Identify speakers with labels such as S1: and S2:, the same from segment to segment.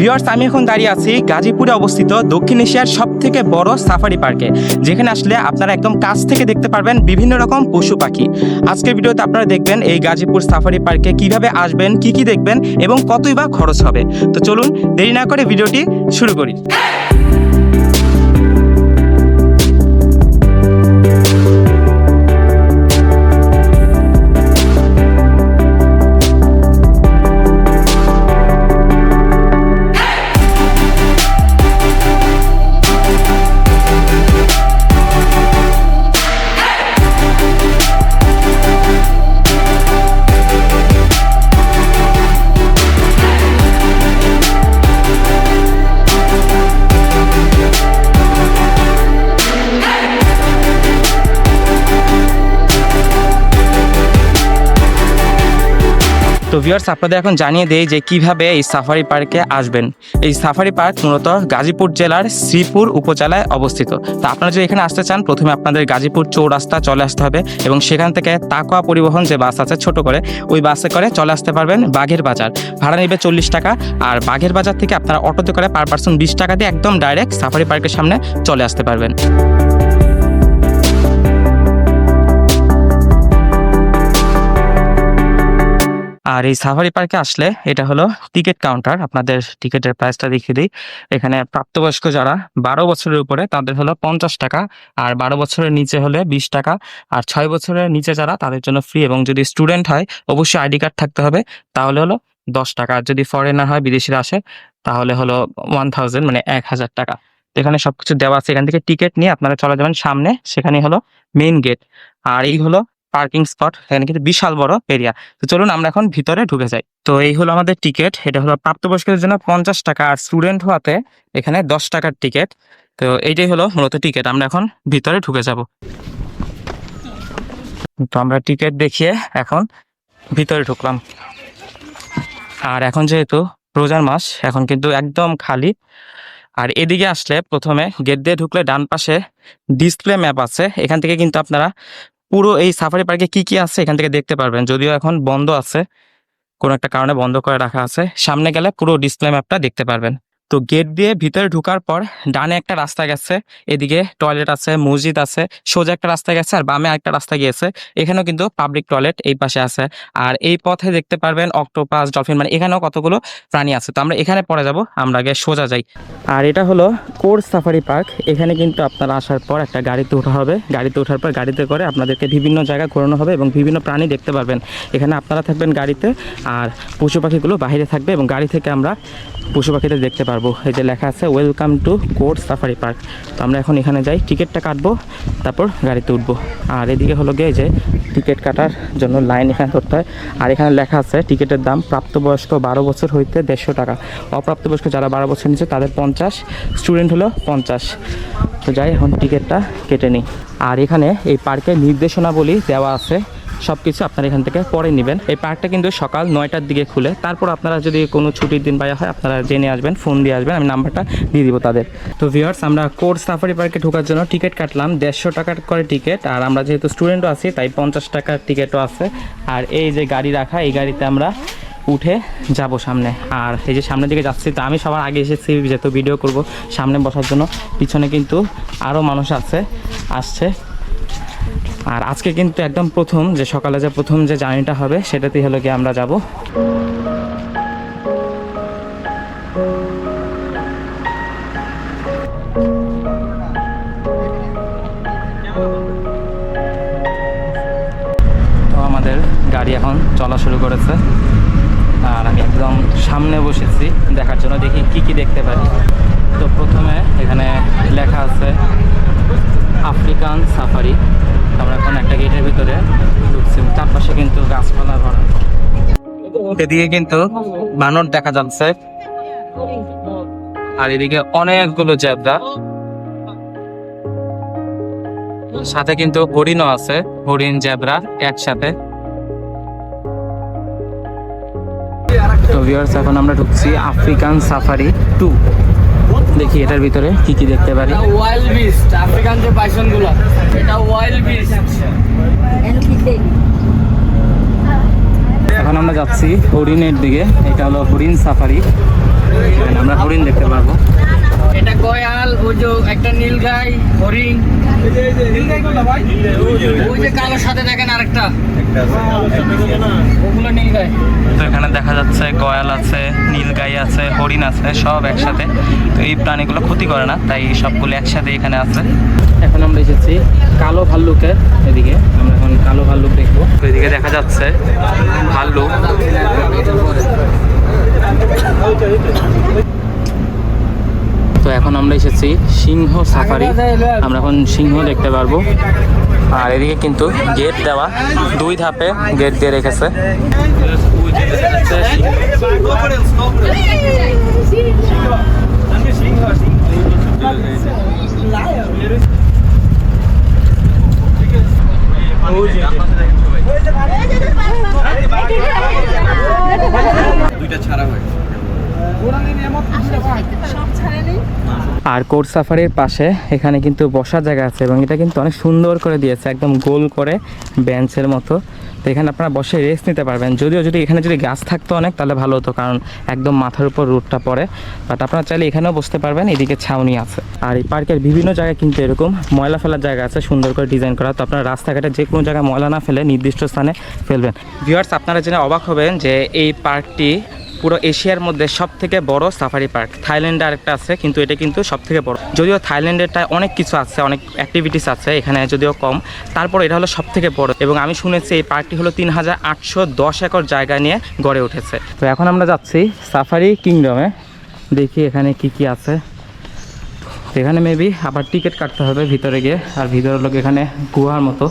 S1: Viewers আমি এখন দাঁড়িয়ে আছি গাজীপুরে অবস্থিত দক্ষিণ এশিয়ার সব থেকে বড় সাফারি পার্কে, যেখানে আসলে আপনারা একদম কাছ থেকে দেখতে পারবেন বিভিন্ন রকম পশু পাখি। আজকের ভিডিওতে আপনারা দেখবেন এই গাজীপুর সাফারি পার্কে কীভাবে আসবেন, কি কি দেখবেন এবং কতই বা খরচ হবে। তো চলুন দেরি না করে ভিডিওটি শুরু করি। তো ভিউয়ার্স আপনাদের এখন জানিয়ে দেই যে কীভাবে এই সাফারি পার্কে আসবেন। এই সাফারি পার্ক মূলত গাজীপুর জেলার শ্রীপুর উপজেলায় অবস্থিত। তো আপনারা যদি এখানে আসতে চান, প্রথমে আপনাদের গাজীপুর চৌরাস্তা চলে আসতে হবে এবং সেখান থেকে তাকোয়া পরিবহন যে বাস আছে ছোট করে, ওই বাসে করে চলে আসতে পারবেন বাঘের বাজার। ভাড়া নেবে চল্লিশ টাকা আর বাঘের বাজার থেকে আপনারা অটোতে করে পার পার্সন বিশ টাকা দিয়ে একদম ডাইরেক্ট সাফারি পার্কের সামনে চলে আসতে পারবেন। আর এই সাফারি পার্কে আসলে এটা হলো টিকিট কাউন্টার আপনাদের টিকিটের প্রাইসটা দেখিয়ে দিই। এখানে প্রাপ্তবয়স্ক যারা বারো বছরের উপরে, তাদের হলো পঞ্চাশ টাকা আর বারো বছরের নিচে হলে বিশ টাকা আর ছয় বছরের নিচে যারা, তাদের জন্য ফ্রি এবং যদি স্টুডেন্ট হয়, অবশ্যই আইডি কার্ড থাকতে হবে। তাহলে হলো দশ টাকা আর যদি ফরেনার হয়, বিদেশিরা আসে, তাহলে হলো ওয়ান থাউজেন্ড মানে এক হাজার টাকা। এখানে সবকিছু দেওয়া আছে। এখান থেকে টিকিট নিয়ে আপনারা চলে যাবেন সামনে, সেখানে হলো মেইন গেট আর এই হলো পার্কিং স্পট, এখানে কিন্তু বিশাল বড় এরিয়া তো চলুন আমরা এখন ভিতরে ঢুকে যাই। তো এই হলো আমাদের টিকিট এটা হলো প্রাপ্তবয়স্কদের জন্য পঞ্চাশ টাকা আর স্টুডেন্ট হওয়াতে এখানে দশ টাকার টিকিট তো এইটাই হলো মূলত টিকিট আমরা এখন ভিতরে ঢুকে যাব। তো আমরা টিকিট দেখিয়ে এখন ভিতরে ঢুকলাম। আর এখন যেহেতু রোজার মাস, এখন কিন্তু একদম খালি। আর এদিকে আসলে প্রথমে গেট দিয়ে ঢুকলে ডান পাশে ডিসপ্লে ম্যাপ আছে। এখান থেকে কিন্তু আপনারা পুরো এই সাফারি পার্কে কি কি আছে এখান থেকে দেখতে পারবেন। যদিও এখন বন্ধ আছে, কোনো একটা কারণে বন্ধ করে রাখা আছে। সামনে গেলে পুরো ডিসপ্লে ম্যাপটা দেখতে পারবেন। তো গেট দিয়ে ভিতরে ঢোকার পর ডানে একটা রাস্তা গেছে, এদিকে টয়লেট আছে, মসজিদ আছে, সোজা একটা রাস্তা গেছে আর বামে একটা রাস্তা গিয়েছে। এখানেও কিন্তু পাবলিক টয়লেট এই পাশে আছে। আর এই পথে দেখতে পারবেন অক্টোপাস ডলফিন মানে এখানেও কতগুলো প্রাণী আছে। তো আমরা এখানে পরে যাব, আমরা আগে সোজা যাই। আর এটা হলো কোর্স সাফারি পার্ক। এখানে কিন্তু আপনারা আসার পর একটা গাড়িতে ওঠা হবে। গাড়িতে ওঠার পর গাড়িতে করে আপনাদেরকে বিভিন্ন জায়গায় ঘোরানো হবে এবং বিভিন্ন প্রাণী দেখতে পারবেন। এখানে আপনারা থাকবেন গাড়িতে আর পশু পাখিগুলো বাইরে থাকবে এবং গাড়ি থেকে আমরা পশু পাখিদের দেখতে পারব। এই যে লেখা আছে welcome to course safari park তো আমরা এখন এখানে যাই, টিকিটটা কাটবো, তারপর গাড়িতে উঠবো। আর এদিকে হলো গিয়ে যে টিকিট কাটার জন্য লাইন এখানে ধরতে হয়। আর এখানে লেখা আছে, টিকিটের দাম প্রাপ্তবয়স্ক বারো বছর হইতে দেড়শো টাকা। অপ্রাপ্তবয়স্ক যারা বারো বছর নিচে তাদের পঞ্চাশ, স্টুডেন্ট হলো পঞ্চাশ। তো যাই, এখন টিকিটটা কেটে নিই। আর এখানে এই পার্কের নির্দেশনাবলী দেওয়া আছে। সব কিছু আপনারা এখান থেকে পরে নেবেন। এই পার্কটা কিন্তু সকাল নয়টার দিকে খুলে। তারপর আপনারা যদি কোনো ছুটির দিন পাওয়া হয়, আপনারা জেনে আসবেন, ফোন দিয়ে আসবেন, আমি নাম্বারটা দিয়ে দিব তাদের। তো ভিউয়ার্স আমরা কোর্স সাফারি পার্কে ঢোকার জন্য টিকিট কাটলাম। দেড়শো টাকার করে টিকিট, আর আমরা যেহেতু স্টুডেন্টও আছি, তাই পঞ্চাশ টাকার টিকিটও আছে। আর এই যে গাড়ি রাখা, এই গাড়িতে আমরা উঠে যাব সামনে। আর এই যে সামনের দিকে যাচ্ছি, তো আমি সবার আগে এসেছি, যেহেতু ভিডিও করব সামনে বসার জন্য। পিছনে কিন্তু আরও মানুষ আছে, আসছে। আর আজকে কিন্তু একদম প্রথম যে সকালে যে প্রথম যে জার্নিটা হবে, সেটাতেই হলো গিয়ে আমরা যাব। তো আমাদের গাড়ি এখন চলা শুরু করেছে। আর আমি একদম সামনে বসেছি, দেখার জন্য দেখি কি কি দেখতে পারি তো প্রথমে এখানে লেখা আছে আফ্রিকান সাফারি আমরা এখন একটা গেটের ভিতরে ঢুকছি চারপাশে কিন্তু গাছপালা ভরা এদিকে কিন্তু বানর দেখা যাচ্ছে। আর এদিকে অনেকগুলো জেব্রা। সাথে কিন্তু হরিণও আছে হরিণ জেব্রা একসাথে। তো ভিউয়ার্স এখন আমরা ঢুকছি আফ্রিকান সাফারি টু দেখি এটার ভিতরে কি কি দেখতে পারি।
S2: ওয়াইল্ড বিস্ট আফ্রিকান যে বাইসনগুলো এটা ওয়াইল্ড বিস্ট
S1: এখন আমরা যাচ্ছি হরিণের দিকে। এটা হলো হরিণ সাফারি। আমরা হরিণ দেখতে পারব।
S2: এটা গয়াল, ওই যে একটা নীলগাই হরিণ।
S1: তো এখানে দেখা যাচ্ছে গয়াল আছে, নীলগাই আছে, হরিণ আছে, সব একসাথে। এই প্রাণীগুলো ক্ষতি করে না, তাই সবগুলো একসাথে এখানে আছে। এখন আমরা এসেছি কালো ভাল্লুকের এদিকে। কালো ভাল্লুক দেখব। এদিকে দেখা যাচ্ছে ভাল্লুক। তো এখন আমরা এসেছি সিংহ সাফারি আমরা এখন সিংহ দেখতে পারব আর এদিকে কিন্তু গেট দেওয়া দুই ধাপে গেট দিয়ে রেখেছে আর কোর্ট সাফারির পাশে এখানে কিন্তু বসার জায়গা আছে এবং এটা কিন্তু অনেক সুন্দর করে দিয়েছে, একদম গোল করে বেঞ্চের মতো। তো এখানে আপনারা বসে রেস্ট নিতে পারবেন। যদিও যদি এখানে যদি গাছ থাকতো অনেক, তাহলে ভালো হতো কারণ একদম মাথার উপর রুটটা পড়ে। বাট আপনারা চাইলে এখানেও বসতে পারবেন, এদিকে ছাউনি আছে। আর এই পার্কের বিভিন্ন জায়গায় কিন্তু এরকম ময়লা ফেলার জায়গা আছে, সুন্দর করে ডিজাইন করা। তো আপনারা রাস্তাঘাটে যে কোনো জায়গায় ময়লা না ফেলে নির্দিষ্ট স্থানে ফেলবেন। ভিউয়ার্স আপনারা জেনে অবাক হবেন যে এই পার্কটি পুরো এশিয়ার মধ্যে সব থেকে বড় সাফারি পার্ক। থাইল্যান্ডে আরেকটা আছে, কিন্তু এটা কিন্তু সব থেকে বড়। যদিও থাইল্যান্ডেরটা অনেক কিছু আছে, অনেক অ্যাক্টিভিটিস আছে এখানে যদিও কম। তারপর এটা হলো সব থেকে বড় এবং আমি শুনেছি এই পার্কটি হলো তিন হাজার আটশো দশ একর জায়গা নিয়ে গড়ে উঠেছে। তো এখন আমরা যাচ্ছি সাফারি কিংডমে। দেখি এখানে কি কি আছে। এখানে মেবি আবার টিকিট কাটতে হবে ভিতরে গিয়ে, আর ভিতরে লোক এখানে গুহার মতো।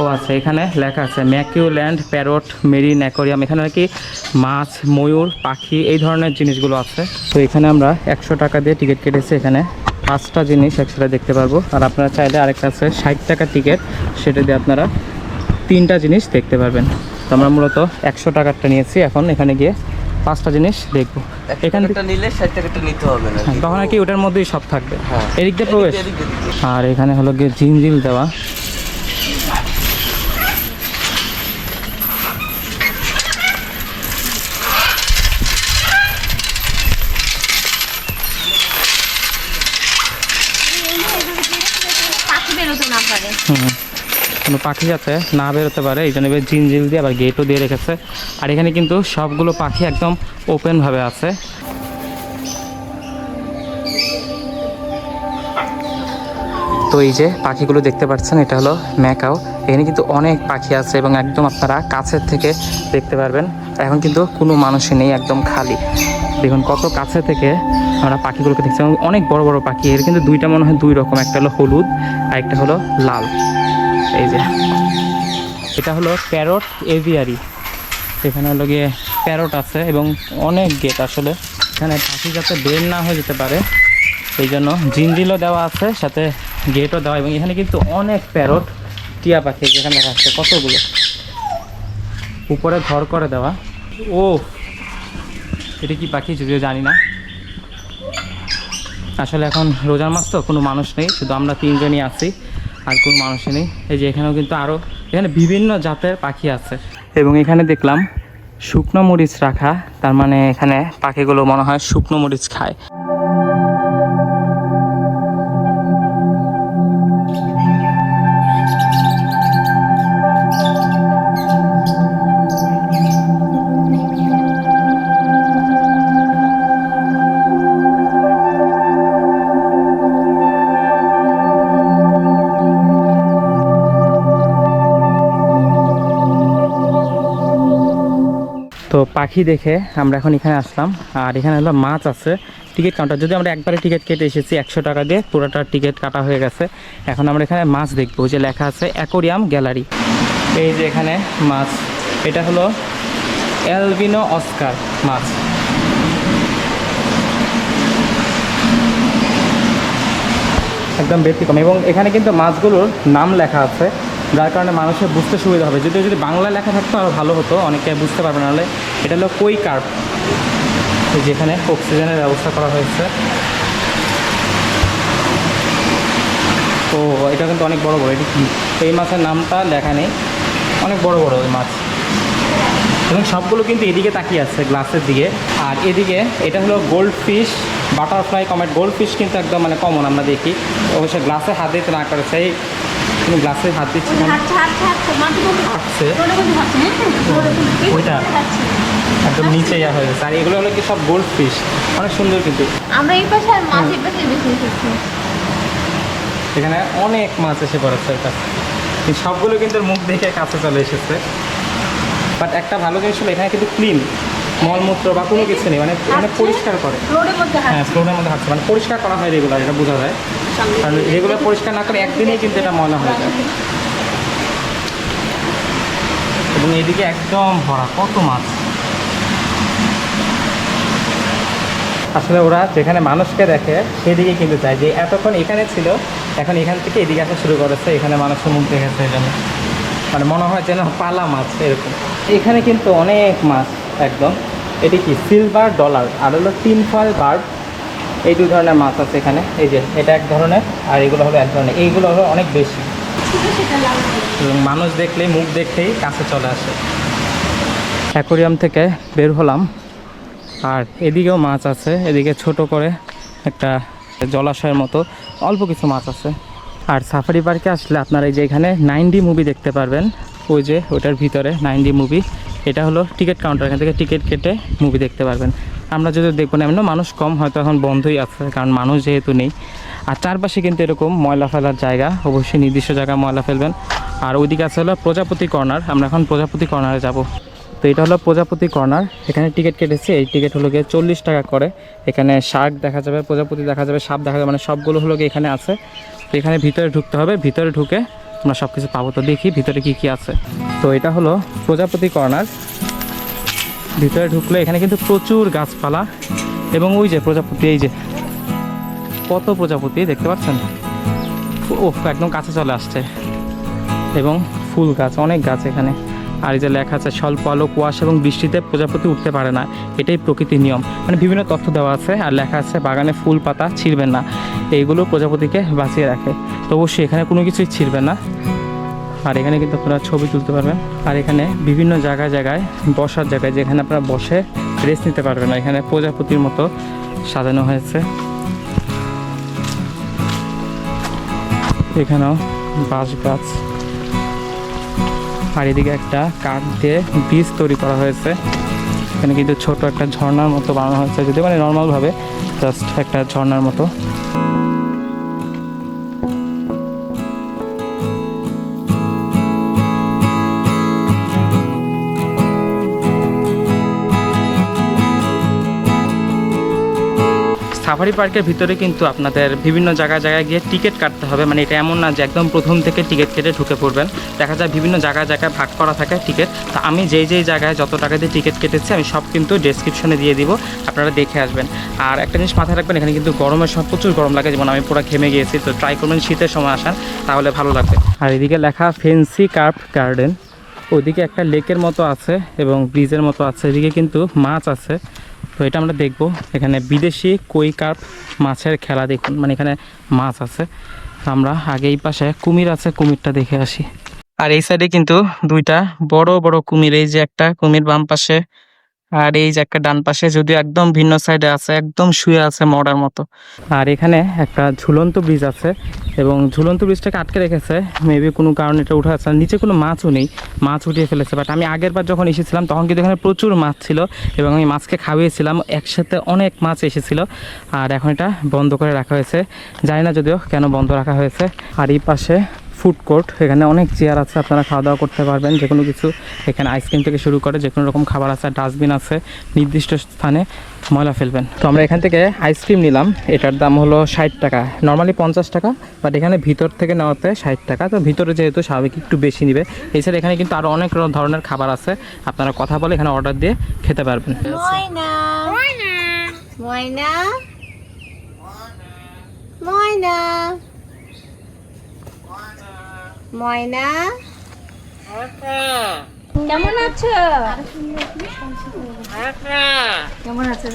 S1: ও আচ্ছা এখানে লেখা আছে ম্যাকিউল্যান্ড প্যারট মেরিন অ্যাকোরিয়াম এখানে নাকি মাছ ময়ূর পাখি এই ধরনের জিনিসগুলো আছে। তো এখানে আমরা একশো টাকা দিয়ে টিকিট কেটেছি এখানে। পাঁচটা জিনিস একসাথে দেখতে পারব। আর আপনারা চাইলে আরেকটা আছে ষাট টাকা টিকিট সেটা দিয়ে আপনারা তিনটা জিনিস দেখতে পারবেন। তো আমরা মূলত একশো টাকারটা নিয়েছি এখন এখানে গিয়ে পাঁচটা জিনিস দেখব। এখান থেকে
S3: নিলে ষাট টাকাটা নিতে হবে না
S1: হ্যাঁ, তখন আর কি ওটার মধ্যেই সব থাকবে।
S3: হ্যাঁ।
S1: এদিক দিয়ে প্রবেশ। আর এখানে হলো গিয়ে জিনজিল দেওয়া
S4: পাখি বেরোতে না পারে
S1: হুম। কোনো পাখি যাতে না বেরোতে পারে, এই জন্য জিনজিল দিয়ে আবার গেটও দিয়ে রেখেছে। আর এখানে কিন্তু সবগুলো পাখি একদম ওপেনভাবে আছে। তো এই যে পাখিগুলো দেখতে পাচ্ছেন, এটা হলো ম্যাকাও। এখানে কিন্তু অনেক পাখি আছে এবং একদম আপনারা কাছের থেকে দেখতে পারবেন। এখন কিন্তু কোনো মানুষই নেই একদম খালি। দেখুন কত কাছে থেকে আমরা পাখিগুলোকে দেখছি। অনেক বড় বড় পাখি। এর কিন্তু দুইটা মনে হয় দুই রকম। একটা হলো হলুদ, আর একটা হলো লাল। এই যে। এটা হলো প্যারট এভিয়ারি। এখানে হলো গিয়ে প্যারট আছে এবং অনেক গেট আসলে। এখানে পাখি যাতে বের না হয়ে যেতে পারে, এই জন্য জিঞ্জিলও দেওয়া আছে, সাথে গেটও দেওয়া এবং এখানে কিন্তু অনেক প্যারট, টিয়া পাখি যেখানে দেখা যাচ্ছে কতগুলো? উপরে ঘর করে দেওয়া। ও এটা কি পাখি যদিও জানি না। আসলে এখন রোজার মাস তো, কোনো মানুষ নেই, শুধু আমরা তিনজনই আছি। আর কোনো মানুষই নেই। এই যে এখানেও কিন্তু আরও এখানে বিভিন্ন জাতের পাখি আছে। এবং এখানে দেখলাম শুকনো মরিচ রাখা, তার মানে এখানে পাখিগুলো মনে হয় শুকনো মরিচ খায়। পাখি দেখে আমরা এখন এখানে আসলাম। আর এখানে হলো মাছ আছে। Ticket counter. যদি আমরা একবারে টিকিট কেটে এসেছি একশো টাকা দিয়ে, পুরোটা টিকিট কাটা হয়ে গেছে। এখন আমরা এখানে মাছ দেখব। যে লেখা আছে অ্যাকোরিয়াম গ্যালারি। এই যে এখানে মাছ। এটা হলো অ্যালবিনো অস্কার মাছ। একদম ব্যতিক্রম। এবং এখানে কিন্তু মাছগুলোর নাম লেখা আছে। যার কারণে মানুষের বুঝতে সুবিধা হবে। যদিও যদি বাংলা লেখা থাকতো আরও ভালো হতো। অনেকে বুঝতে পারবে। না হলে এটা হলো কই কার্প যেখানে অক্সিজেনের ব্যবস্থা করা হয়েছে। ও, এটা কিন্তু অনেক বড় বড়। এটা কি? এই মাছের নামটা লেখা নেই। অনেক বড় বড় ওই মাছ। এবং সবগুলো কিন্তু এদিকে তাকিয়ে আছে, গ্লাসের দিকে। আর এদিকে এটা হলো gold fish butterfly comet. Gold fish কিন্তু একদম মানে কমন আমরা দেখি। অবশ্যই গ্লাসে হাত দিতে না করে, সেই তুমি গ্লাসে হাত দিচ্ছি কেন?
S4: হ্যাঁ
S1: ওইটা? একদম নিচে ইয়া হয়ে গেছে। আর এগুলো হলো কি সব গোল্ড ফিশ অনেক সুন্দর কিন্তু।
S4: আমরা এই পাশে আর মাছ এই পাশে বেশি এসেছি
S1: এখানে অনেক মাছ এসে পড়েছে এটা এই সবগুলো কিন্তু মুখ দেখে কাছে চলে এসেছে। বাট একটা ভালো জিনিস হলো এখানে কিন্তু ক্লিন মলমূত্র বা কোনো কিছু নেই মানে এখানে পরিষ্কার করে। হ্যাঁ ফ্লোরের মধ্যে হাঁটছে মানে পরিষ্কার করা হয় রেগুলার এটা বোঝা যায়। কারণ রেগুলার পরিষ্কার না করে একদিনেই কিন্তু এটা ময়লা হয়ে যায়। এবং এদিকে একদম ভরা কত মাছ। আসলে ওরা যেখানে মানুষকে দেখে সেদিকে কিন্তু চায় যে এতক্ষণ এখানে ছিল এখন এখান থেকে এদিকে আসা শুরু করেছে এখানে মানুষের মুখ দেখেছে এই জন্য মানে মনে হয় যেন পালা মাছ এরকম। এখানে কিন্তু অনেক মাছ। একদম। এটি কি? সিলভার ডলার আর হলো তিন ফল বার্ব এই দু ধরনের মাছ আছে এখানে। এই যে এটা এক ধরনের আর এগুলো হলো এক ধরনের। এইগুলো হলো অনেক বেশি। মানুষ দেখলেই মুখ দেখলেই কাছে চলে আসে। অ্যাকোরিয়াম থেকে বের হলাম। আর এদিকেও মাছ আছে। এদিকে ছোট করে একটা জলাশয়ের মতো অল্প কিছু মাছ আছে। আর সাফারি পার্কে আসলে আপনারা এই যে এখানে নাইন ডি মুভি দেখতে পারবেন। ওই যে ওটার ভিতরে নাইন ডি মুভি। এটা হলো টিকিট কাউন্টার এখান থেকে টিকিট কেটে মুভি দেখতে পারবেন। আমরা যদি দেখব না, এমন মানুষ কম হয়তো এখন বন্ধই আছে, কারণ মানুষ যেহেতু নেই। আর চারপাশে কিন্তু এরকম ময়লা ফেলার জায়গা, অবশ্যই নির্দিষ্ট জায়গায় ময়লা ফেলবেন। আর ওইদিকে আছে হলো প্রজাপতি কর্নার আমরা এখন প্রজাপতি কর্নারে যাব। তো এটা হলো প্রজাপতি কর্নার এখানে টিকিট কেটেছি, এই টিকিট হলো গিয়ে চল্লিশ টাকা করে। এখানে শার্ক দেখা যাবে, প্রজাপতি দেখা যাবে, সাপ দেখা যাবে মানে সবগুলো হলো গিয়ে এখানে আছে। তো এখানে ভিতরে ঢুকতে হবে, ভিতরে ঢুকে আমরা সব কিছু পাবো। তো দেখি ভিতরে কি কি আছে। তো এটা হলো প্রজাপতি কর্নার। ভিতরে ঢুকলে এখানে কিন্তু প্রচুর গাছপালা এবং ওই যে প্রজাপতি, এই যে কত প্রজাপতি দেখতে পাচ্ছেন? ও একদম কাছে চলে আসছে। এবং ফুল গাছ, অনেক গাছ এখানে। আর এই যে লেখা আছে স্বল্প আলো কুয়াশা এবং বৃষ্টিতে প্রজাপতি উঠতে পারে না। এটাই প্রকৃতির নিয়ম। মানে বিভিন্ন তথ্য দেওয়া আছে আর লেখা আছে, বাগানে ফুল পাতা ছিঁড়বেন না। এইগুলো প্রজাপতিকে বাঁচিয়ে রাখে। তো অবশ্যই এখানে কোনো কিছুই ছিঁড়বেন না। আর এখানে কিন্তু আপনারা ছবি তুলতে পারবেন। আর এখানে বিভিন্ন জায়গায় জায়গায়, বসার জায়গায় যেখানে আপনারা বসে রেস্ট নিতে পারবেন। এখানে প্রজাপতির মতো সাজানো হয়েছে। এখানেও বাঁশ গাছ। আর এদিকে একটা কাঠ দিয়ে বীজ তৈরি করা হয়েছে। এখানে কিন্তু ছোট একটা ঝর্ণার মতো বানানো হয়েছে। যদি মানে নর্মালভাবে জাস্ট একটা ঝর্ণার মতো। সাফারি পার্কের ভিতরে কিন্তু আপনাদের বিভিন্ন জায়গায় জায়গায় গিয়ে টিকিট কাটতে হবে। মানে এটা এমন না যে একদম প্রথম থেকে টিকিট কেটে ঢুকে পড়বেন। দেখা যায় বিভিন্ন জায়গায় জায়গায় ভাগ করা থাকে টিকিট। তো আমি যেই যেই জায়গায় যত টাকা দিয়ে টিকিট কেটেছি, আমি সব কিন্তু ডেসক্রিপশনে দিয়ে দিব। আপনারা দেখে আসবেন। আর একটা জিনিস মাথায় রাখবেন, এখানে কিন্তু গরমের সময় প্রচুর গরম লাগে। যেমন আমি পুরো ঘেমে গিয়েছি, তো ট্রাই করবেন শীতের সময় আসান তাহলে ভালো লাগবে। আর এদিকে লেখা ফেন্সি কার্প গার্ডেন ওদিকে একটা লেকের মতো আছে এবং ব্রিজের মতো আছে। এদিকে কিন্তু মাছ আছে। তো এটা আমরা দেখব। এখানে বিদেশি কই কার্প মাছের খেলা দেখুন। মানে এখানে মাছ আছে। আমরা আগে এই পাশে কুমির আছে, কুমিরটা দেখে আসি। আর এই সাইডে কিন্তু দুইটা বড় বড় কুমির। এই যে একটা কুমির বাম পাশে আর এই যে একটা ডান পাশে যদিও একদম ভিন্ন সাইডে আছে, একদম শুয়ে আছে মরার মতো। আর এখানে একটা ঝুলন্ত ব্রিজ আছে এবং ঝুলন্ত ব্রিজটাকে আটকে রেখেছে মেবি কোনো কারণে এটা উঠে আসছে। নিচে কোনো মাছও নেই, মাছ উঠিয়ে ফেলেছে। বাট আমি আগের বার যখন এসেছিলাম, তখন কিন্তু এখানে প্রচুর মাছ ছিল এবং আমি মাছকে খাওয়িয়েছিলাম একসাথে অনেক মাছ এসেছিল। আর এখন এটা বন্ধ করে রাখা হয়েছে। জানি না যদিও কেন বন্ধ রাখা হয়েছে। আর এই পাশে ফুড কোর্ট এখানে অনেক চেয়ার আছে আপনারা খাওয়া দাওয়া করতে পারবেন যে কোনো কিছু। এখানে আইসক্রিম থেকে শুরু করে যে কোনো রকম খাবার আছে ডাস্টবিন আছে নির্দিষ্ট স্থানে ময়লা ফেলবেন। তো আমরা এখান থেকে আইসক্রিম নিলাম এটার দাম হলো ষাট টাকা। নর্মালি পঞ্চাশ টাকা বাট এখানে ভিতর থেকে নেওয়াতে ষাট টাকা। তো ভিতরে যেহেতু স্বাভাবিক একটু বেশি নিবে এছাড়া এখানে কিন্তু আরও অনেক ধরনের খাবার আছে। আপনারা কথা বলে এখানে অর্ডার দিয়ে খেতে পারবেন।
S4: ময়না। ময়না। ময়না? কেমন আছো? কেমন আছো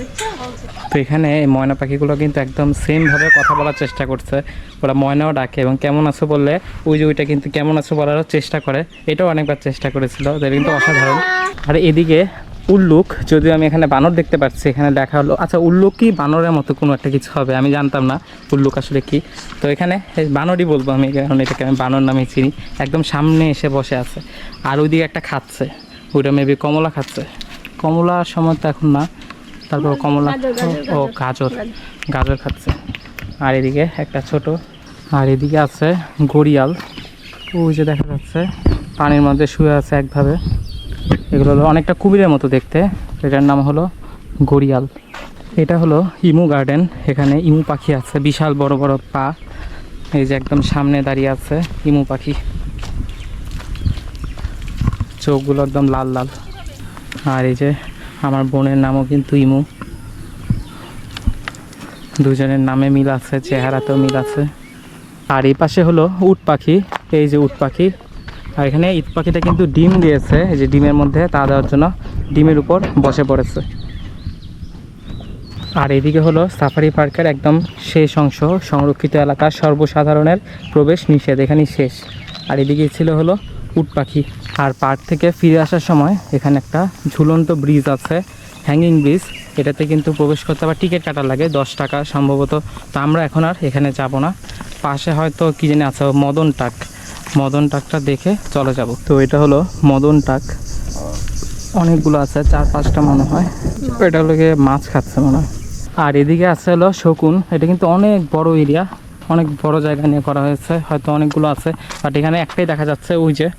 S1: তো এখানে ময়না পাখিগুলো কিন্তু একদম সেমভাবে কথা বলার চেষ্টা করছে। ওরা ময়নাও ডাকে এবং কেমন আছো বললে ওই যে ওইটা কিন্তু কেমন আছো বলারও চেষ্টা করে। এটাও অনেকবার চেষ্টা করেছিল কিন্তু অসাধারণ। আর এদিকে উল্লুক যদিও আমি এখানে বানর দেখতে পাচ্ছি এখানে দেখা হলো আচ্ছা উল্লুক কি বানরের মতো কোনো একটা কিছু হবে? আমি জানতাম না উল্লুক আসলে কি। তো এখানে বানরই বলব আমি কারণ এটাকে আমি বানর নামে চিনি। একদম সামনে এসে বসে আছে। আর ওইদিকে একটা খাচ্ছে। ওইটা মেবি কমলা খাচ্ছে। কমলা সময় তো এখন না। তারপর কমলা ও গাজর। গাজর খাচ্ছে। আর এদিকে একটা ছোট আর এদিকে আছে গড়িয়াল। ওই যে দেখা যাচ্ছে পানির মধ্যে শুয়ে আছে একভাবে। এগুলো হলো অনেকটা কুমিরের মতো দেখতে। এটার নাম হলো গড়িয়াল এটা হলো ইমু গার্ডেন। এখানে ইমু পাখি আছে, বিশাল বড় বড় পা। এই যে একদম সামনে দাঁড়িয়ে আছে ইমু পাখি। চোখগুলো একদম লাল লাল। আর এই যে আমার বোনের নামও কিন্তু ইমু। দুজনের নামে মিল আছে, চেহারাতেও মিল আছে। আর এই পাশে হলো উট পাখি। এই যে উট পাখি। আর এখানে ইট পাখিটা কিন্তু ডিম দিয়েছে, এই যে ডিমের মধ্যে তা দেওয়ার জন্য ডিমের উপর বসে পড়েছে। আর এদিকে হলো সাফারি পার্কের একদম শেষ অংশ, সংরক্ষিত এলাকা, সর্বসাধারণের প্রবেশ নিষেধ, এখানেই শেষ। আর এদিকে ছিল হলো উট পাখি। আর পার্ক থেকে ফিরে আসার সময় এখানে একটা ঝুলন্ত ব্রিজ আছে হ্যাঙ্গিং ব্রিজ এটাতে কিন্তু প্রবেশ করতে আবার টিকিট কাটা লাগে, দশ টাকা সম্ভবত। তো আমরা এখন আর এখানে যাব না। পাশে হয়তো কি জানি আছে, মদন টাক। মদন টাকটা দেখে চলে যাব। তো এটা হলো মদন টাক। অনেকগুলো আছে, চার পাঁচটা মনে হয়। এটা হলো গিয়ে মাছ খাচ্ছে মনে হয়। আর এদিকে আছে হলো শকুন। এটা কিন্তু অনেক বড় এরিয়া, অনেক বড় জায়গা নিয়ে করা হয়েছে, হয়তো অনেকগুলো আছে। বাট এখানে একটাই দেখা যাচ্ছে, ওই যে।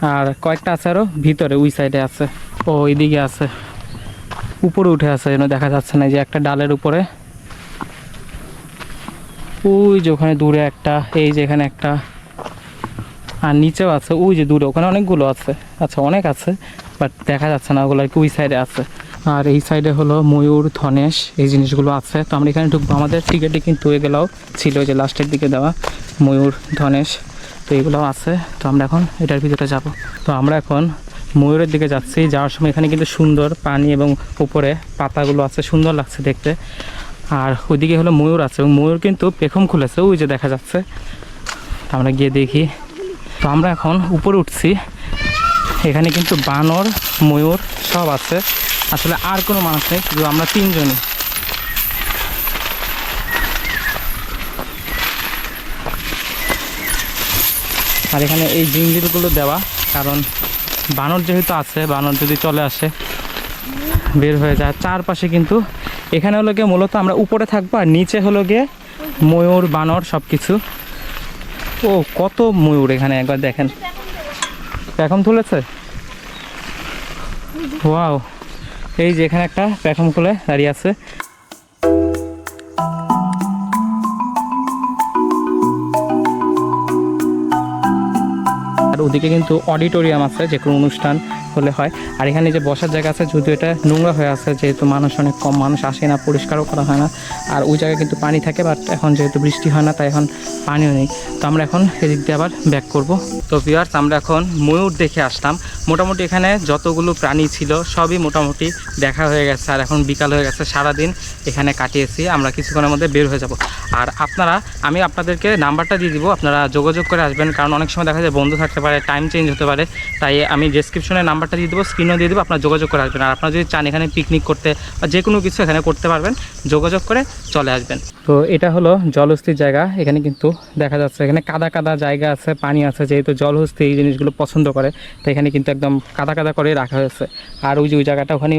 S1: আর কয়েকটা আছে আরও ভিতরে, ওই সাইডে আছে। ও এইদিকে আছে। উপরে উঠে আছে যেন দেখা যাচ্ছে না যে একটা ডালের উপরে। ওই যে ওখানে দূরে একটা, এই যে এখানে একটা। আর নিচেও আছে, ওই যে দূরে, ওখানে অনেকগুলো আছে। আচ্ছা অনেক আছে বাট দেখা যাচ্ছে না, ওগুলো আর কি ওই সাইডে আছে। আর এই সাইডে হলো ময়ূর, ধনেশ, এই জিনিসগুলো আছে। তো আমরা এখানে ঢুকবো। আমাদের টিকিটে কিন্তু এগুলোও ছিল যে লাস্টের দিকে দেওয়া, ময়ূর, ধনেশ, তো এগুলোও আছে। তো আমরা এখন এটার ভিতরে যাব। তো আমরা এখন ময়ূরের দিকে যাচ্ছি। যাওয়ার সময় এখানে কিন্তু সুন্দর পানি এবং উপরে পাতাগুলো আছে, সুন্দর লাগছে দেখতে। আর ওইদিকে হলো ময়ূর আছে ময়ূর কিন্তু পেখম খুলেছে, ওই যে দেখা যাচ্ছে। আমরা গিয়ে দেখি। তো আমরা এখন উপরে উঠছি। এখানে কিন্তু বানর, ময়ূর সব আছে। আসলে আর কোনো মানুষ নেই, শুধু আমরা তিনজনই। আর এখানে এই জিঞ্জিরগুলো দেওয়া, কারণ বানর যেহেতু আছে, বানর যদি চলে আসে, বের হয়ে যায়। চারপাশে কিন্তু এখানে হলো গিয়ে মূলত আমরা উপরে থাকব, আর নিচে হলো গিয়ে ময়ূর, বানর সব কিছু ও, কত ময়ূর এখানে? একবার দেখেন। প্যাখম তুলেছে? ওয়াও। এই যে এখানে একটা প্যাখম খুলে দাঁড়িয়ে আছে। আর ওদিকে কিন্তু অডিটোরিয়াম আছে, যে কোনো অনুষ্ঠান। হলে হয়। আর এখানে যে বসার জায়গা আছে, যদিও এটা নোংরা হয়ে আছে, যেহেতু মানুষ অনেক কম মানুষ আসে না, পরিষ্কারও করা হয় না। আর ওই জায়গায় কিন্তু পানি থাকে বাট এখন যেহেতু বৃষ্টি হয় না, তাই এখন পানিও নেই। তো আমরা এখন এদিক দিয়ে আবার ব্যাক করব। তো ভিউয়ার্স আমরা এখন ময়ূর দেখে আসলাম। মোটামুটি এখানে যতগুলো প্রাণী ছিল, সবই মোটামুটি দেখা হয়ে গেছে। আর এখন বিকাল হয়ে গেছে, সারাদিন এখানে কাটিয়েছি। আমরা কিছুক্ষণের মধ্যে বের হয়ে যাব। আর আপনারা, আমি আপনাদেরকে নাম্বারটা দিয়ে দিব, আপনারা যোগাযোগ করে আসবেন। কারণ অনেক সময় দেখা যায় বন্ধ থাকতে পারে টাইম চেঞ্জ হতে পারে। তাই আমি ডেসক্রিপশনে নাম্বারটা দিয়ে দেবো স্ক্রিনও দিয়ে দেবো, আপনারা যোগাযোগ করে আসবেন। আর আপনারা যদি চান এখানে পিকনিক করতে বা যে কোনো কিছু এখানে করতে পারবেন, যোগাযোগ করে চলে আসবেন। তো এটা হলো জলহস্তির জায়গা, এখানে কিন্তু দেখা যাচ্ছে এখানে কাদা কাদা জায়গা আছে, পানি আছে, যেহেতু জলহস্তি এই জিনিসগুলো পছন্দ করে, তো এখানে কিন্তু একদম কাদা কাদা করে রাখা হয়েছে। আর ওই যে ওই জায়গাটা ওখানে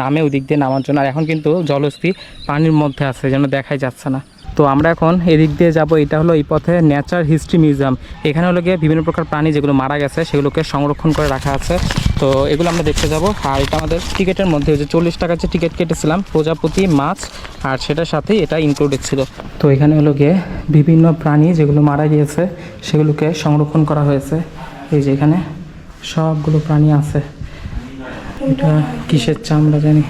S1: নামে ওই দিক দিয়ে নামার জন্য। আর এখন কিন্তু জলহস্তি পানির মধ্যে আছে, যেন দেখাই যাচ্ছে না। তো আমরা এখন এদিক দিয়ে যাব, এটা হলো এই পথে ন্যাচার হিস্ট্রি মিউজিয়াম এখানে হলো গিয়ে বিভিন্ন প্রকার প্রাণী যেগুলো মারা গেছে, সেগুলোকে সংরক্ষণ করে রাখা আছে। তো এগুলো আমরা দেখতে যাব। আর এটা আমাদের টিকিটের মধ্যে যে চল্লিশ টাকার যে টিকিট কেটেছিলাম, প্রজাপতি মাছ, আর সেটার সাথেই এটা ইনক্লুডেড ছিল। তো এখানে হলো গিয়ে বিভিন্ন প্রাণী যেগুলো মারা গিয়েছে, সেগুলোকে সংরক্ষণ করা হয়েছে। এই যে এখানে সবগুলো প্রাণী আছে। এটা কিসের চামড়া জানি?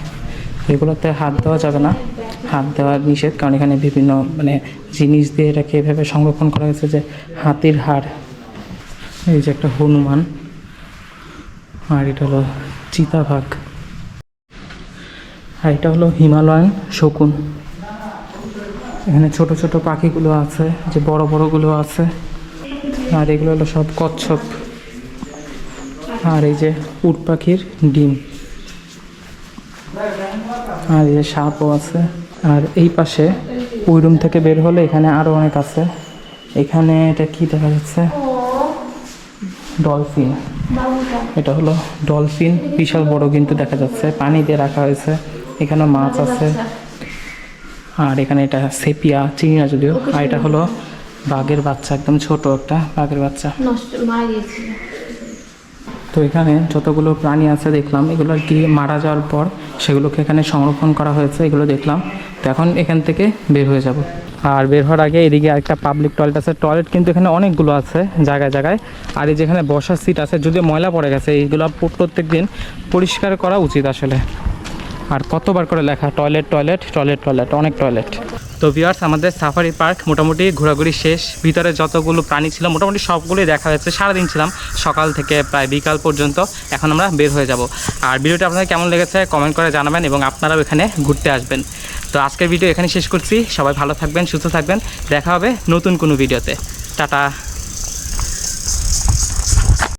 S1: এগুলোতে হাত দেওয়া যাবে না। হাত দেওয়া নিষেধ, কারণ এখানে বিভিন্ন মানে জিনিস দিয়ে এটাকে এভাবে সংরক্ষণ করা হয়েছে যে হাতির হাড়। এই যে একটা হনুমান, আর এটা হলো চিতাভাগ আর এটা হলো হিমালয়ান শকুন। এখানে ছোট ছোট পাখিগুলো আছে, যে বড় বড়গুলো আছে। আর এগুলো হলো সব কচ্ছপ। আর এই যে উট পাখির ডিম। আর এই যে সাপও আছে। আর এই পাশে ওই রুম থেকে বের হলে এখানে আরও অনেক আছে। এখানে এটা কি দেখা যাচ্ছে? ডলফিন। এটা হলো ডলফিন, বিশাল বড় কিন্তু দেখা যাচ্ছে। পানি দিয়ে রাখা হয়েছে। এখানে মাছ আছে। আর এখানে এটা সেপিয়া চিনি না যদিও। আর এটা হলো বাঘের বাচ্চা, একদম ছোট একটা বাঘের বাচ্চা। তো এখানে যতগুলো প্রাণী আছে দেখলাম, এগুলো আর কি মারা যাওয়ার পর সেগুলোকে এখানে সংরক্ষণ করা হয়েছে, এগুলো দেখলাম। তো এখন এখান থেকে বের হয়ে যাব। আর বের হওয়ার আগে এদিকে একটা পাবলিক টয়লেট আছে। টয়লেট কিন্তু এখানে অনেকগুলো আছে জায়গায় জায়গায়। আর এই যেখানে বসার সিট আছে, যদিও ময়লা পড়ে গেছে, এইগুলো প্রত্যেক দিন পরিষ্কার করা উচিত আসলে। আর কতবার করে লেখা টয়লেট টয়লেট টয়লেট টয়লেট অনেক টয়লেট তো ভিওয়ার্স আমাদের সাফারি পার্ক মোটামুটি ঘোরাঘুরি শেষ। ভিতরে যতগুলো প্রাণী ছিল, মোটামুটি সবগুলোই দেখা যাচ্ছে সারাদিন ছিলাম, সকাল থেকে প্রায় বিকাল পর্যন্ত। এখন আমরা বের হয়ে যাব। আর ভিডিওটা আপনাদের কেমন লেগেছে কমেন্ট করে জানাবেন এবং আপনারাও এখানে ঘুরতে আসবেন। তো আজকের ভিডিও এখানে শেষ করছি। সবাই ভালো থাকবেন, সুস্থ থাকবেন। দেখা হবে নতুন কোনো ভিডিওতে। টাটা।